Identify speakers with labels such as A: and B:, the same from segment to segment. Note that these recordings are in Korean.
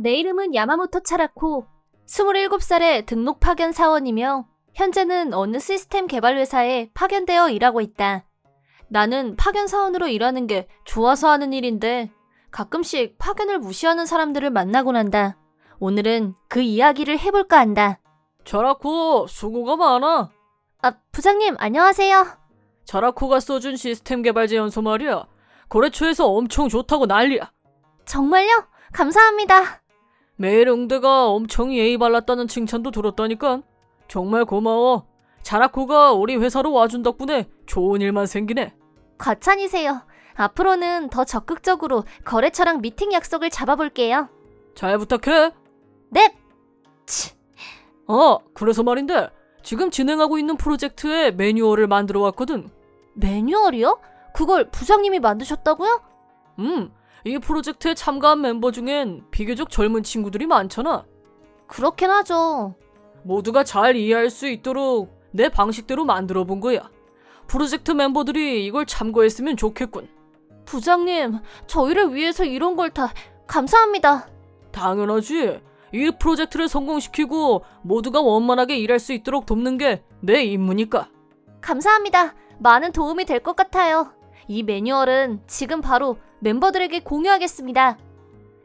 A: 내 이름은 야마모토 차라코. 27살의 등록 파견 사원이며 현재는 어느 시스템 개발 회사에 파견되어 일하고 있다. 나는 파견 사원으로 일하는 게 좋아서 하는 일인데 가끔씩 파견을 무시하는 사람들을 만나곤 한다. 오늘은 그 이야기를 해볼까 한다.
B: 자라코 수고가 많아.
A: 아, 부장님, 안녕하세요.
B: 자라코가 써준 시스템 개발 제안서 말이야. 거래처에서 엄청 좋다고 난리야.
A: 정말요? 감사합니다.
B: 매일 응대가 엄청 예의 발랐다는 칭찬도 들었다니까. 정말 고마워. 자라코가 우리 회사로 와준 덕분에 좋은 일만 생기네.
A: 과찬이세요. 앞으로는 더 적극적으로 거래처랑 미팅 약속을 잡아볼게요.
B: 잘 부탁해.
A: 넵! 치,
B: 아, 그래서 말인데 지금 진행하고 있는 프로젝트의 매뉴얼을 만들어 왔거든.
A: 매뉴얼이요? 그걸 부장님이 만드셨다고요?
B: 음, 이 프로젝트에 참가한 멤버 중엔 비교적 젊은 친구들이 많잖아.
A: 그렇긴 하죠.
B: 모두가 잘 이해할 수 있도록 내 방식대로 만들어 본 거야. 프로젝트 멤버들이 이걸 참고했으면 좋겠군.
A: 부장님, 저희를 위해서 이런 걸 다 감사합니다.
B: 당연하지. 이 프로젝트를 성공시키고 모두가 원만하게 일할 수 있도록 돕는 게 내 임무니까.
A: 감사합니다. 많은 도움이 될 것 같아요. 이 매뉴얼은 지금 바로 멤버들에게 공유하겠습니다.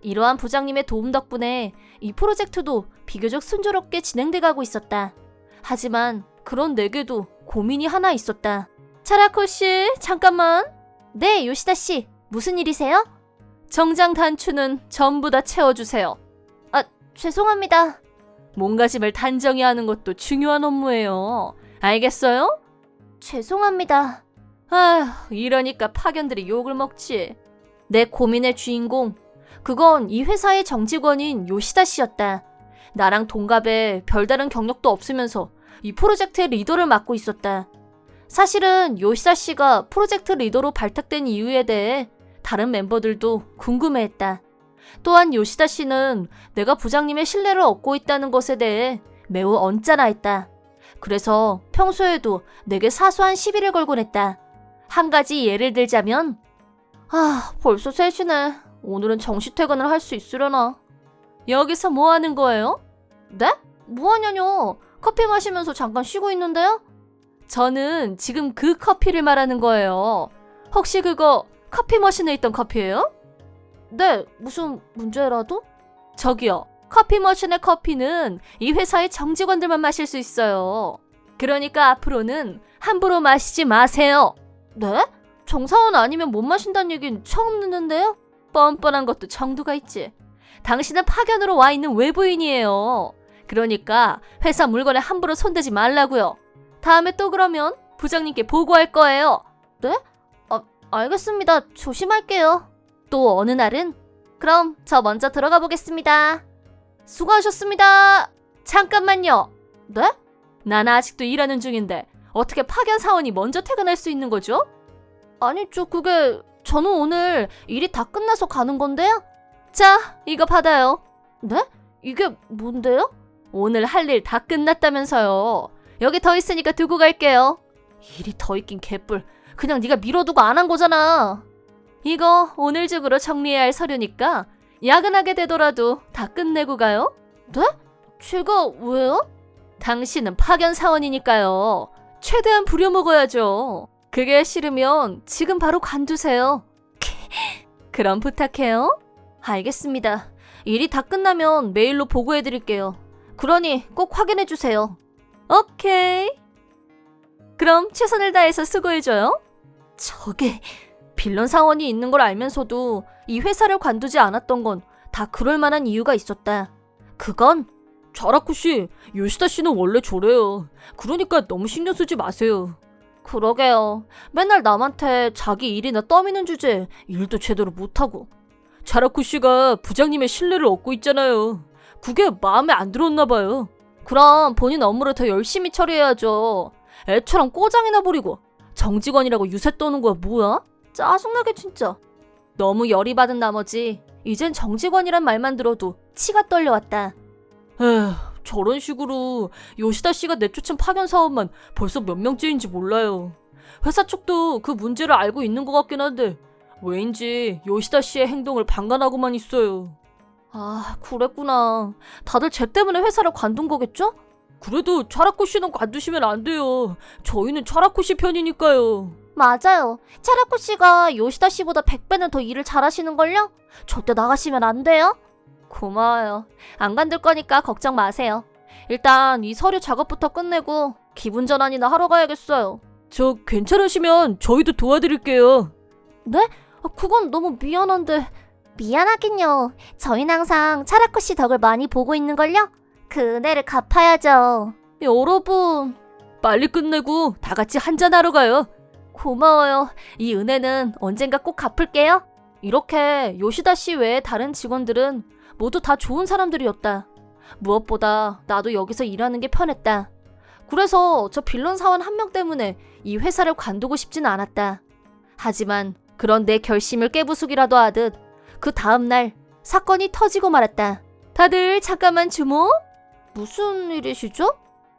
A: 이러한 부장님의 도움 덕분에 이 프로젝트도 비교적 순조롭게 진행돼 가고 있었다. 하지만 그런 내게도 고민이 하나 있었다. 차라코 씨, 잠깐만. 네, 요시다 씨. 무슨 일이세요? 정장 단추는 전부 다 채워주세요. 아, 죄송합니다. 몸가짐을 단정히 하는 것도 중요한 업무예요. 알겠어요? 죄송합니다. 아휴, 이러니까 파견들이 욕을 먹지. 내 고민의 주인공. 그건 이 회사의 정직원인 요시다 씨였다. 나랑 동갑에 별다른 경력도 없으면서 이 프로젝트의 리더를 맡고 있었다. 사실은 요시다 씨가 프로젝트 리더로 발탁된 이유에 대해 다른 멤버들도 궁금해했다. 또한 요시다 씨는 내가 부장님의 신뢰를 얻고 있다는 것에 대해 매우 언짢아했다. 그래서 평소에도 내게 사소한 시비를 걸곤 했다. 한 가지 예를 들자면, 아, 벌써 3시네. 오늘은 정시 퇴근을 할 수 있으려나? 여기서 뭐 하는 거예요? 네? 뭐 하냐뇨? 커피 마시면서 잠깐 쉬고 있는데요? 저는 지금 그 커피를 말하는 거예요. 혹시 그거 커피 머신에 있던 커피예요? 네, 무슨 문제라도? 저기요, 커피 머신의 커피는 이 회사의 정직원들만 마실 수 있어요. 그러니까 앞으로는 함부로 마시지 마세요. 네? 정사원 아니면 못 마신다는 얘긴 처음 듣는데요? 뻔뻔한 것도 정도가 있지. 당신은 파견으로 와 있는 외부인이에요. 그러니까 회사 물건에 함부로 손대지 말라고요. 다음에 또 그러면 부장님께 보고할 거예요. 네? 아, 알겠습니다. 조심할게요. 또 어느 날은 그럼 저 먼저 들어가 보겠습니다. 수고하셨습니다. 잠깐만요. 네? 난 아직도 일하는 중인데 어떻게 파견 사원이 먼저 퇴근할 수 있는 거죠? 아니, 저 그게 저는 오늘 일이 다 끝나서 가는 건데요. 자, 이거 받아요. 네? 이게 뭔데요? 오늘 할 일 다 끝났다면서요. 여기 더 있으니까 두고 갈게요. 일이 더 있긴 개뿔. 그냥 네가 미뤄두고 안 한 거잖아. 이거 오늘 중으로 정리해야 할 서류니까 야근하게 되더라도 다 끝내고 가요. 네? 제가 왜요? 당신은 파견 사원이니까요. 최대한 부려먹어야죠. 그게 싫으면 지금 바로 관두세요. 그럼 부탁해요. 알겠습니다. 일이 다 끝나면 메일로 보고해드릴게요. 그러니 꼭 확인해주세요. 오케이. 그럼 최선을 다해서 수고해줘요. 저게 빌런 사원이 있는 걸 알면서도 이 회사를 관두지 않았던 건 다 그럴 만한 이유가 있었다. 그건
B: 자라코 씨, 요시다 씨는 원래 저래요. 그러니까 너무 신경 쓰지 마세요.
A: 그러게요. 맨날 남한테 자기 일이나 떠미는 주제에 일도 제대로 못하고.
B: 자라코 씨가 부장님의 신뢰를 얻고 있잖아요. 그게 마음에 안 들었나 봐요.
A: 그럼 본인 업무를 더 열심히 처리해야죠. 애처럼 꼬장이나 부리고 정직원이라고 유세 떠는 거야 뭐야? 짜증나게 진짜. 너무 열이 받은 나머지 이젠 정직원이란 말만 들어도 치가 떨려왔다.
B: 에휴, 저런 식으로 요시다 씨가 내쫓은 파견 사업만 벌써 몇 명째인지 몰라요. 회사 쪽도 그 문제를 알고 있는 것 같긴 한데 왜인지 요시다 씨의 행동을 방관하고만 있어요.
A: 아, 그랬구나. 다들 쟤 때문에 회사를 관둔 거겠죠?
B: 그래도 차라코 씨는 관두시면 안 돼요. 저희는 차라코 씨 편이니까요.
A: 맞아요. 차라코 씨가 요시다 씨보다 100배는 더 일을 잘하시는걸요? 절대 나가시면 안 돼요. 고마워요. 안 관둘 거니까 걱정 마세요. 일단 이 서류 작업부터 끝내고 기분 전환이나 하러 가야겠어요.
B: 저 괜찮으시면 저희도 도와드릴게요.
A: 아, 그건 너무 미안한데. 미안하긴요. 저희는 항상 차라코 씨 덕을 많이 보고 있는걸요? 그 은혜를 갚아야죠. 여러분,
B: 빨리 끝내고 다 같이 한잔하러 가요.
A: 고마워요. 이 은혜는 언젠가 꼭 갚을게요. 이렇게 요시다 씨 외에 다른 직원들은 모두 다 좋은 사람들이었다. 무엇보다 나도 여기서 일하는 게 편했다. 그래서 저 빌런 사원 한 명 때문에 이 회사를 관두고 싶진 않았다. 하지만 그런 내 결심을 깨부수기라도 하듯 그 다음날 사건이 터지고 말았다. 다들 잠깐만 주목. 무슨 일이시죠?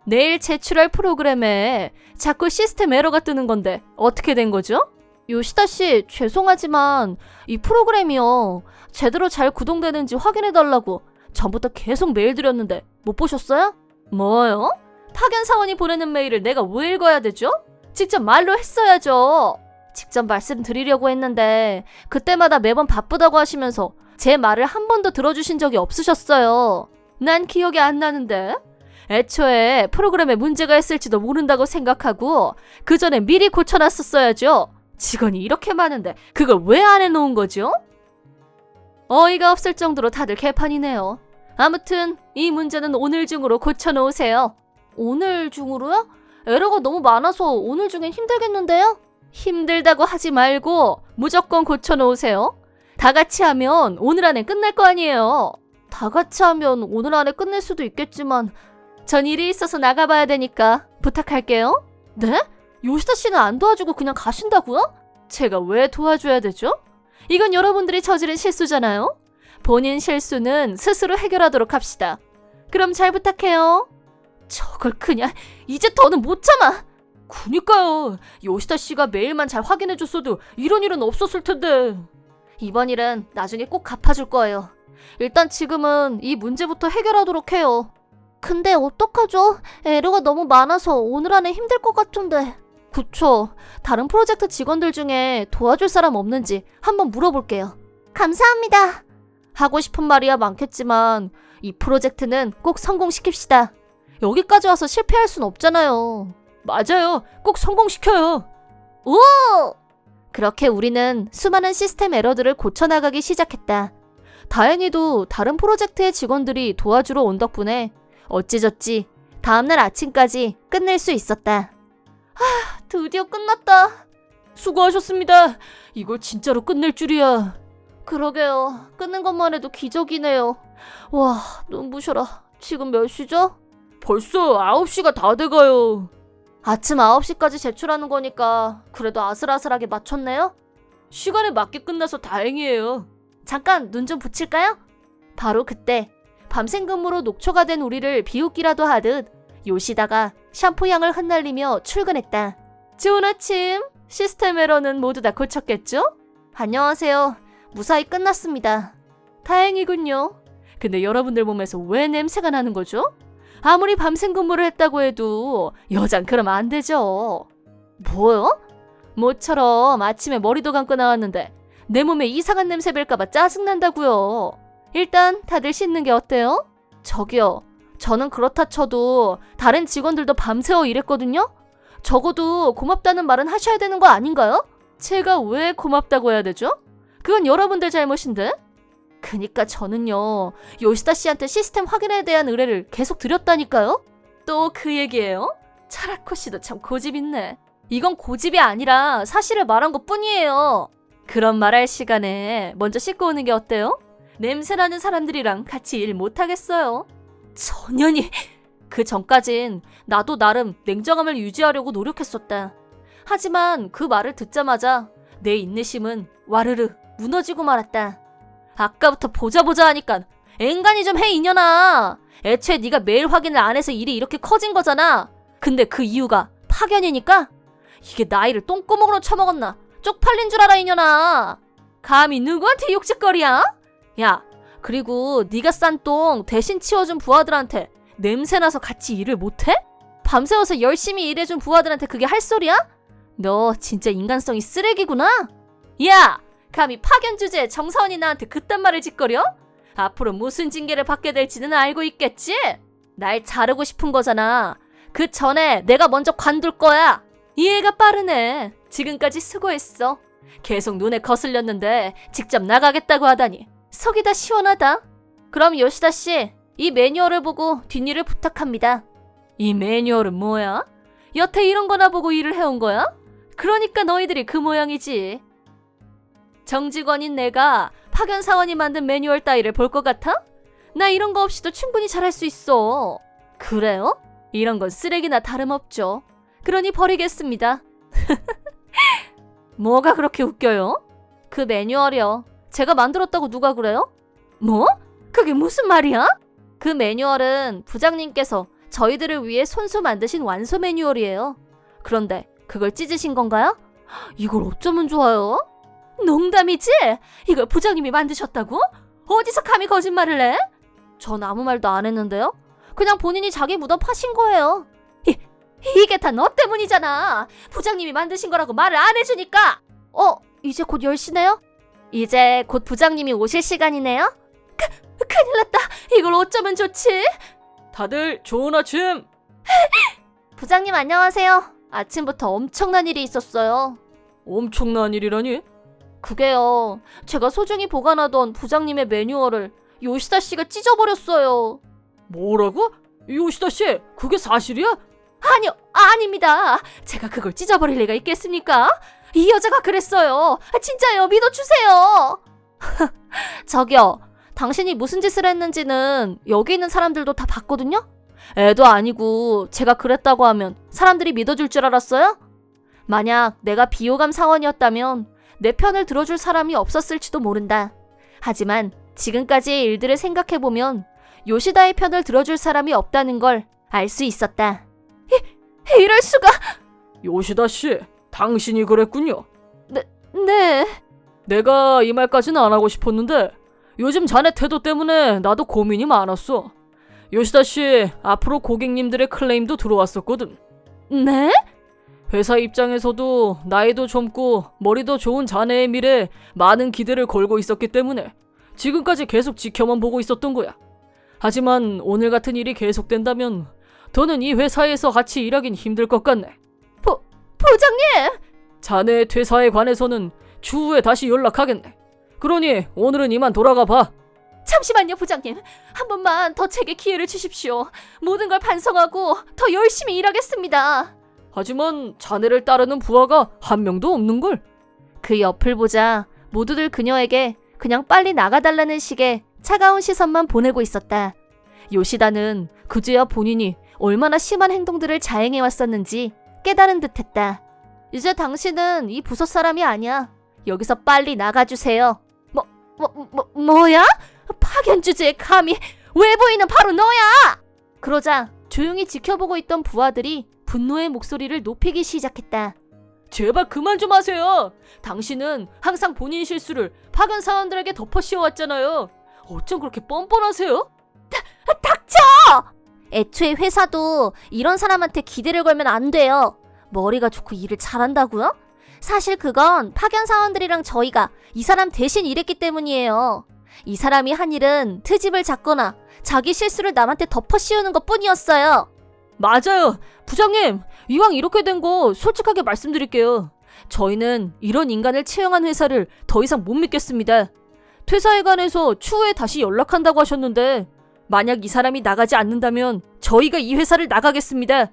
A: 내일 제출할 프로그램에 자꾸 시스템 에러가 뜨는 건데 어떻게 된 거죠? 요시다 씨, 죄송하지만 이 프로그램이요. 제대로 잘 구동되는지 확인해 달라고 전부터 계속 메일 드렸는데 못 보셨어요? 뭐요? 파견 사원이 보내는 메일을 내가 왜 읽어야 되죠? 직접 말로 했어야죠. 직접 말씀드리려고 했는데 그때마다 매번 바쁘다고 하시면서 제 말을 한 번도 들어주신 적이 없으셨어요. 난 기억이 안 나는데. 애초에 프로그램에 문제가 있을지도 모른다고 생각하고 그 전에 미리 고쳐놨었어야죠. 직원이 이렇게 많은데 그걸 왜 안 해놓은 거죠? 어이가 없을 정도로 다들 개판이네요. 아무튼 이 문제는 오늘 중으로 고쳐놓으세요. 오늘 중으로요? 에러가 너무 많아서 오늘 중엔 힘들겠는데요? 힘들다고 하지 말고 무조건 고쳐놓으세요. 다 같이 하면 오늘 안에 끝날 거 아니에요. 다 같이 하면 오늘 안에 끝낼 수도 있겠지만 전 일이 있어서 나가봐야 되니까 부탁할게요. 네? 요시다 씨는 안 도와주고 그냥 가신다고요? 제가 왜 도와줘야 되죠? 이건 여러분들이 저지른 실수잖아요. 본인 실수는 스스로 해결하도록 합시다. 그럼 잘 부탁해요. 저걸 그냥 이제 더는 못 참아.
B: 그니까요. 요시다 씨가 메일만 잘 확인해줬어도 이런 일은 없었을 텐데.
A: 이번 일은 나중에 꼭 갚아줄 거예요. 일단 지금은 이 문제부터 해결하도록 해요. 근데 어떡하죠? 에러가 너무 많아서 오늘 안에 힘들 것 같은데. 그쵸. 다른 프로젝트 직원들 중에 도와줄 사람 없는지 한번 물어볼게요. 감사합니다. 하고 싶은 말이야 많겠지만 이 프로젝트는 꼭 성공시킵시다. 여기까지 와서 실패할 순 없잖아요.
B: 맞아요. 꼭 성공시켜요.
A: 오! 그렇게 우리는 수많은 시스템 에러들을 고쳐나가기 시작했다. 다행히도 다른 프로젝트의 직원들이 도와주러 온 덕분에 어찌저찌 다음날 아침까지 끝낼 수 있었다. 하, 드디어 끝났다.
B: 수고하셨습니다. 이걸 진짜로 끝낼 줄이야.
A: 그러게요. 끊는 것만 해도 기적이네요. 와, 눈부셔라. 지금 몇 시죠?
B: 벌써 9시가 다 돼가요.
A: 아침 9시까지 제출하는 거니까 그래도 아슬아슬하게 맞췄네요?
B: 시간에 맞게 끝나서 다행이에요.
A: 잠깐 눈 좀 붙일까요? 바로 그때 밤샘 근무로 녹초가 된 우리를 비웃기라도 하듯 요시다가 샴푸 향을 흩날리며 출근했다. 좋은 아침. 시스템 에러는 모두 다 고쳤겠죠? 안녕하세요. 무사히 끝났습니다. 다행이군요. 근데 여러분들 몸에서 왜 냄새가 나는 거죠? 아무리 밤샘 근무를 했다고 해도 여잔 그러면 안 되죠. 뭐요? 모처럼 아침에 머리도 감고 나왔는데 내 몸에 이상한 냄새 뵐까봐 짜증난다고요. 일단 다들 씻는 게 어때요? 저기요. 저는 그렇다 쳐도 다른 직원들도 밤새워 일했거든요? 적어도 고맙다는 말은 하셔야 되는 거 아닌가요? 제가 왜 고맙다고 해야 되죠? 그건 여러분들 잘못인데? 그니까 저는요, 요시다 씨한테 시스템 확인에 대한 의뢰를 계속 드렸다니까요? 또 그 얘기예요? 차라코 씨도 참 고집 있네. 이건 고집이 아니라 사실을 말한 것 뿐이에요. 그런 말할 시간에 먼저 씻고 오는 게 어때요? 냄새나는 사람들이랑 같이 일 못하겠어요. 전현이 그 전까진 나도 나름 냉정함을 유지하려고 노력했었다. 하지만 그 말을 듣자마자 내 인내심은 와르르 무너지고 말았다. 아까부터 보자 보자 하니까 앵간히 좀 해 이년아. 애초에 네가 메일 확인을 안 해서 일이 이렇게 커진 거잖아. 근데 그 이유가 파견이니까? 이게 나이를 똥구멍으로 쳐먹었나? 쪽팔린 줄 알아 이년아. 감히 누구한테 욕짓거리야? 야, 그리고 네가 싼 똥 대신 치워준 부하들한테 냄새나서 같이 일을 못해? 밤새워서 열심히 일해준 부하들한테 그게 할 소리야? 너 진짜 인간성이 쓰레기구나? 야! 감히 파견 주제에 정사원이 나한테 그딴 말을 짓거려? 앞으로 무슨 징계를 받게 될지는 알고 있겠지? 날 자르고 싶은 거잖아. 그 전에 내가 먼저 관둘 거야. 이해가 빠르네. 지금까지 수고했어. 계속 눈에 거슬렸는데 직접 나가겠다고 하다니 속이 다 시원하다. 그럼 요시다 씨, 이 매뉴얼을 보고 뒷일을 부탁합니다. 이 매뉴얼은 뭐야? 여태 이런 거나 보고 일을 해온 거야? 그러니까 너희들이 그 모양이지. 정직원인 내가 파견 사원이 만든 매뉴얼 따위를 볼 것 같아? 나 이런 거 없이도 충분히 잘할 수 있어. 그래요? 이런 건 쓰레기나 다름없죠. 그러니 버리겠습니다. 뭐가 그렇게 웃겨요? 그 매뉴얼이요. 제가 만들었다고 누가 그래요? 뭐? 그게 무슨 말이야? 그 매뉴얼은 부장님께서 저희들을 위해 손수 만드신 완소 매뉴얼이에요. 그런데 그걸 찢으신 건가요? 이걸 어쩌면 좋아요? 농담이지? 이걸 부장님이 만드셨다고? 어디서 감히 거짓말을 해? 전 아무 말도 안 했는데요. 그냥 본인이 자기 무덤 파신 거예요. 이, 이게 다 너 때문이잖아. 부장님이 만드신 거라고 말을 안 해주니까. 어, 이제 곧 10시네요? 이제 곧 부장님이 오실 시간이네요? 그, 큰일 났다. 이걸 어쩌면 좋지?
B: 다들 좋은 아침.
A: 부장님 안녕하세요. 아침부터 엄청난 일이 있었어요.
B: 엄청난 일이라니?
A: 그게요. 제가 소중히 보관하던 부장님의 매뉴얼을 요시다 씨가 찢어버렸어요.
B: 뭐라고? 요시다 씨, 그게 사실이야?
A: 아니요, 아닙니다. 제가 그걸 찢어버릴 리가 있겠습니까? 이 여자가 그랬어요. 진짜요, 믿어주세요. 저기요, 당신이 무슨 짓을 했는지는 여기 있는 사람들도 다 봤거든요? 애도 아니고 제가 그랬다고 하면 사람들이 믿어줄 줄 알았어요? 만약 내가 비호감 사원이었다면 내 편을 들어줄 사람이 없었을지도 모른다. 하지만 지금까지의 일들을 생각해보면 요시다의 편을 들어줄 사람이 없다는 걸 알 수 있었다. 이, 이럴 수가...
B: 요시다 씨, 당신이 그랬군요.
A: 네...
B: 내가 이 말까지는 안 하고 싶었는데 요즘 자네 태도 때문에 나도 고민이 많았어. 요시다 씨, 앞으로 고객님들의 클레임도 들어왔었거든.
A: 네?
B: 회사 입장에서도 나이도 젊고 머리도 좋은 자네의 미래에 많은 기대를 걸고 있었기 때문에 지금까지 계속 지켜만 보고 있었던 거야. 하지만 오늘 같은 일이 계속된다면 더는 이 회사에서 같이 일하긴 힘들 것 같네.
A: 부장님!
B: 자네의 퇴사에 관해서는 추후에 다시 연락하겠네. 그러니 오늘은 이만 돌아가 봐.
A: 잠시만요, 부장님. 한 번만 더 제게 기회를 주십시오. 모든 걸 반성하고 더 열심히 일하겠습니다.
B: 하지만 자네를 따르는 부하가 한 명도 없는걸.
A: 그 옆을 보자 모두들 그녀에게 그냥 빨리 나가달라는 식의 차가운 시선만 보내고 있었다. 요시다는 그제야 본인이 얼마나 심한 행동들을 자행해 왔었는지 깨달은 듯했다. 이제 당신은 이 부서 사람이 아니야. 여기서 빨리 나가주세요. 뭐, 뭐, 뭐, 뭐야? 파견 주제에 감히 외부인은 바로 너야! 그러자 조용히 지켜보고 있던 부하들이 분노의 목소리를 높이기 시작했다.
B: 제발 그만 좀 하세요. 당신은 항상 본인 실수를 파견 사원들에게 덮어 씌워왔잖아요. 어쩜 그렇게 뻔뻔하세요?
A: 애초에 회사도 이런 사람한테 기대를 걸면 안 돼요. 머리가 좋고 일을 잘한다고요? 사실 그건 파견 사원들이랑 저희가 이 사람 대신 일했기 때문이에요. 이 사람이 한 일은 트집을 잡거나 자기 실수를 남한테 덮어 씌우는 것 뿐이었어요.
B: 맞아요. 부장님, 이왕 이렇게 된 거 솔직하게 말씀드릴게요. 저희는 이런 인간을 채용한 회사를 더 이상 못 믿겠습니다. 퇴사에 관해서 추후에 다시 연락한다고 하셨는데 만약 이 사람이 나가지 않는다면 저희가 이 회사를 나가겠습니다.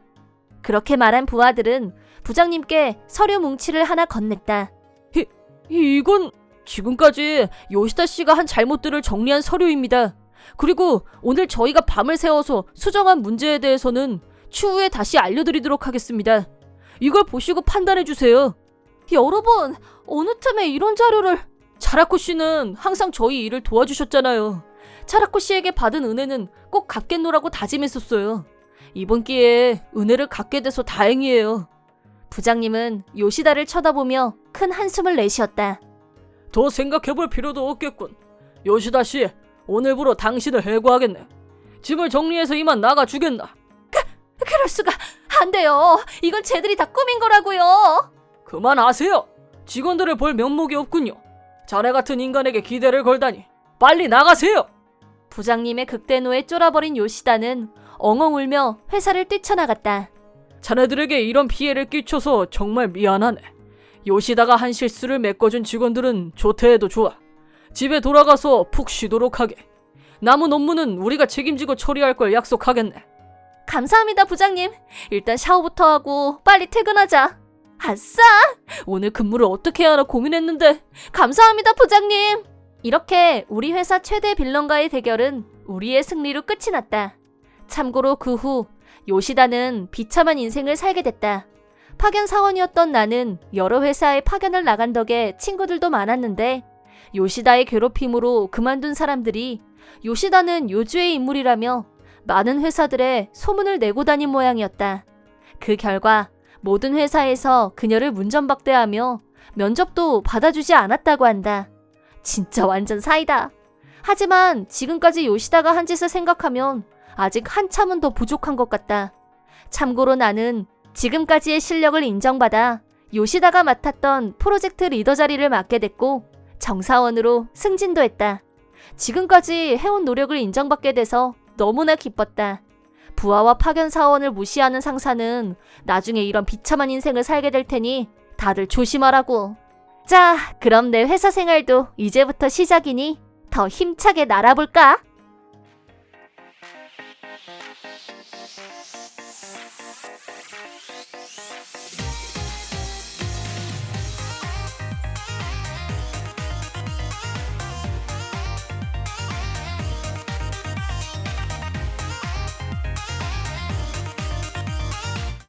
A: 그렇게 말한 부하들은 부장님께 서류 뭉치를 하나 건넸다.
B: 이, 이건 지금까지 요시다 씨가 한 잘못들을 정리한 서류입니다. 그리고 오늘 저희가 밤을 새워서 수정한 문제에 대해서는 추후에 다시 알려드리도록 하겠습니다. 이걸 보시고 판단해 주세요.
A: 여러분, 어느 틈에 이런 자료를
B: 차라코 씨는 항상 저희 일을 도와주셨잖아요. 차라코 씨에게 받은 은혜는 꼭 갚겠노라고 다짐했었어요. 이번 기회에 은혜를 갚게 돼서 다행이에요.
A: 부장님은 요시다를 쳐다보며 큰 한숨을 내쉬었다.
B: 더 생각해 볼 필요도 없겠군. 요시다 씨, 오늘부로 당신을 해고하겠네. 짐을 정리해서 이만 나가 주겠나?
A: 그럴 수가 안 돼요. 이건 쟤들이 다 꾸민 거라고요.
B: 그만하세요. 직원들을 볼 면목이 없군요. 자네 같은 인간에게 기대를 걸다니. 빨리 나가세요.
A: 부장님의 극대노에 쫄아버린 요시다는 엉엉 울며 회사를 뛰쳐나갔다.
B: 자네들에게 이런 피해를 끼쳐서 정말 미안하네. 요시다가 한 실수를 메꿔준 직원들은 조퇴해도 좋아. 집에 돌아가서 푹 쉬도록 하게. 남은 업무는 우리가 책임지고 처리할 걸 약속하겠네.
A: 감사합니다, 부장님. 일단 샤워부터 하고 빨리 퇴근하자. 아싸! 오늘 근무를 어떻게 해야 하나 고민했는데 감사합니다, 부장님. 이렇게 우리 회사 최대 빌런과의 대결은 우리의 승리로 끝이 났다. 참고로 그 후 요시다는 비참한 인생을 살게 됐다. 파견 사원이었던 나는 여러 회사에 파견을 나간 덕에 친구들도 많았는데 요시다의 괴롭힘으로 그만둔 사람들이 요시다는 요주의 인물이라며 많은 회사들에 소문을 내고 다닌 모양이었다. 그 결과 모든 회사에서 그녀를 문전박대하며 면접도 받아주지 않았다고 한다. 진짜 완전 사이다. 하지만 지금까지 요시다가 한 짓을 생각하면 아직 한참은 더 부족한 것 같다. 참고로 나는 지금까지의 실력을 인정받아 요시다가 맡았던 프로젝트 리더 자리를 맡게 됐고 정사원으로 승진도 했다. 지금까지 해온 노력을 인정받게 돼서 너무나 기뻤다. 부하와 파견 사원을 무시하는 상사는 나중에 이런 비참한 인생을 살게 될 테니 다들 조심하라고. 자, 그럼 내 회사 생활도 이제부터 시작이니 더 힘차게 날아볼까?